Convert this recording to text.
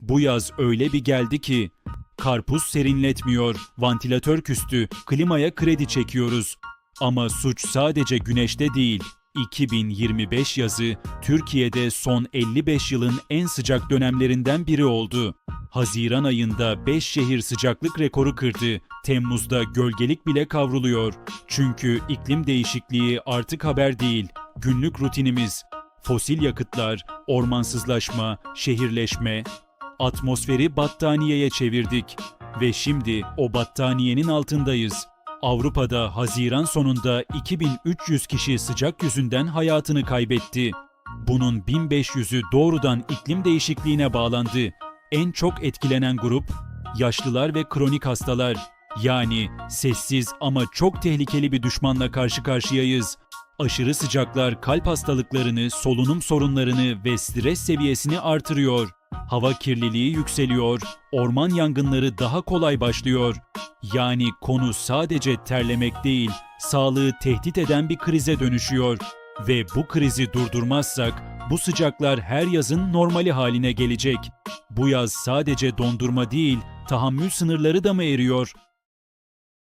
Bu yaz öyle bir geldi ki karpuz serinletmiyor, vantilatör küstü, klimaya kredi çekiyoruz. Ama suç sadece güneşte değil. 2025 yazı Türkiye'de son 55 yılın en sıcak dönemlerinden biri oldu. Haziran ayında 5 şehir sıcaklık rekoru kırdı. Temmuz'da gölgelik bile kavruluyor. Çünkü iklim değişikliği artık haber değil, günlük rutinimiz. Fosil yakıtlar, ormansızlaşma, şehirleşme, atmosferi battaniyeye çevirdik ve şimdi o battaniyenin altındayız. Avrupa'da Haziran sonunda 2300 kişi sıcak yüzünden hayatını kaybetti. Bunun 1500'ü doğrudan iklim değişikliğine bağlandı. En çok etkilenen grup yaşlılar ve kronik hastalar. Yani sessiz ama çok tehlikeli bir düşmanla karşı karşıyayız. Aşırı sıcaklar kalp hastalıklarını, solunum sorunlarını ve stres seviyesini artırıyor. Hava kirliliği yükseliyor, orman yangınları daha kolay başlıyor. Yani konu sadece terlemek değil, sağlığı tehdit eden bir krize dönüşüyor. Ve bu krizi durdurmazsak bu sıcaklar her yazın normali haline gelecek. Bu yaz sadece dondurma değil, tahammül sınırları da mı eriyor?